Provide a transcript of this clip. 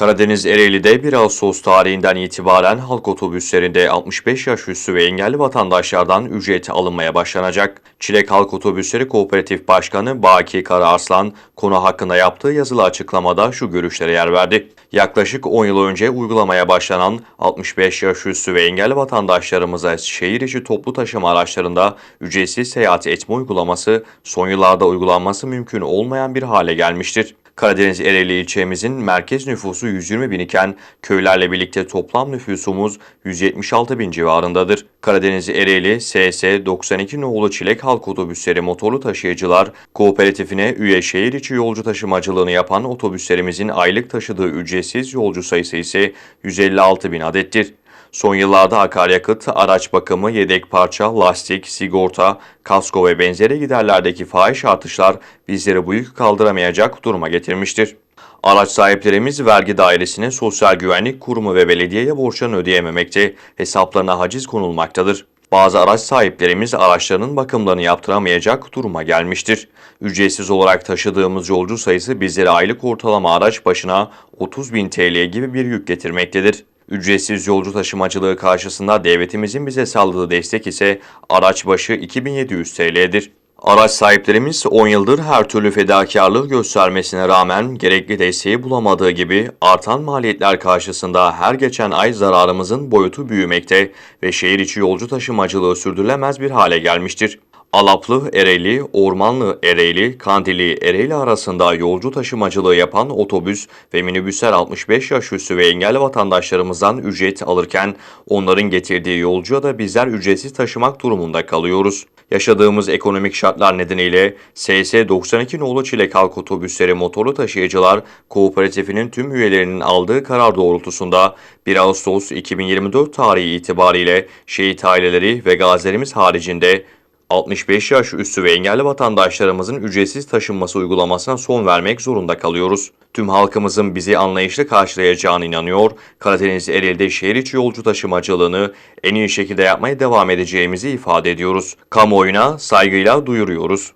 Karadeniz Ereğli'de 1 Ağustos tarihinden itibaren halk otobüslerinde 65 yaş üstü ve engelli vatandaşlardan ücret alınmaya başlanacak. Çilek Halk Otobüsleri Kooperatif Başkanı Baki Karaarslan konu hakkında yaptığı yazılı açıklamada şu görüşlere yer verdi. Yaklaşık 10 yıl önce uygulamaya başlanan 65 yaş üstü ve engelli vatandaşlarımıza şehir içi toplu taşıma araçlarında ücretsiz seyahat etme uygulaması son yıllarda uygulanması mümkün olmayan bir hale gelmiştir. Karadeniz Ereğli ilçemizin merkez nüfusu 120 bin iken köylerle birlikte toplam nüfusumuz 176 bin civarındadır. Karadeniz Ereğli SS 92 nolu Çilek Halk Otobüsleri Motorlu Taşıyıcılar Kooperatifine üye şehir içi yolcu taşımacılığını yapan otobüslerimizin aylık taşıdığı ücretsiz yolcu sayısı ise 156 bin adettir. Son yıllarda akaryakıt, araç bakımı, yedek parça, lastik, sigorta, kasko ve benzeri giderlerdeki fahiş artışlar bizleri bu yükü kaldıramayacak duruma getirmiştir. Araç sahiplerimiz vergi dairesine, sosyal güvenlik kurumu ve belediyeye borçlarını ödeyememekte, hesaplarına haciz konulmaktadır. Bazı araç sahiplerimiz araçlarının bakımlarını yaptıramayacak duruma gelmiştir. Ücretsiz olarak taşıdığımız yolcu sayısı bizlere aylık ortalama araç başına 30 bin TL gibi bir yük getirmektedir. Ücretsiz yolcu taşımacılığı karşısında devletimizin bize sağladığı destek ise araç başı 2700 TL'dir. Araç sahiplerimiz 10 yıldır her türlü fedakarlığı göstermesine rağmen gerekli desteği bulamadığı gibi artan maliyetler karşısında her geçen ay zararımızın boyutu büyümekte ve şehir içi yolcu taşımacılığı sürdürülemez bir hale gelmiştir. Alaplı, Ereğli, Ormanlı, Ereğli, Kandili, Ereğli arasında yolcu taşımacılığı yapan otobüs ve minibüsler 65 yaş üstü ve engelli vatandaşlarımızdan ücret alırken onların getirdiği yolcuya da bizler ücretsiz taşımak durumunda kalıyoruz. Yaşadığımız ekonomik şartlar nedeniyle SS 92 nolu Çilek Halk Otobüsleri Motorlu Taşıyıcılar Kooperatifinin tüm üyelerinin aldığı karar doğrultusunda 1 Ağustos 2024 tarihi itibariyle şehit aileleri ve gazilerimiz haricinde 65 yaş üstü ve engelli vatandaşlarımızın ücretsiz taşınması uygulamasına son vermek zorunda kalıyoruz. Tüm halkımızın bizi anlayışlı karşılayacağına inanıyor, Karadeniz Ereğli'de şehir içi yolcu taşımacılığını en iyi şekilde yapmaya devam edeceğimizi ifade ediyoruz. Kamuoyuna saygıyla duyuruyoruz.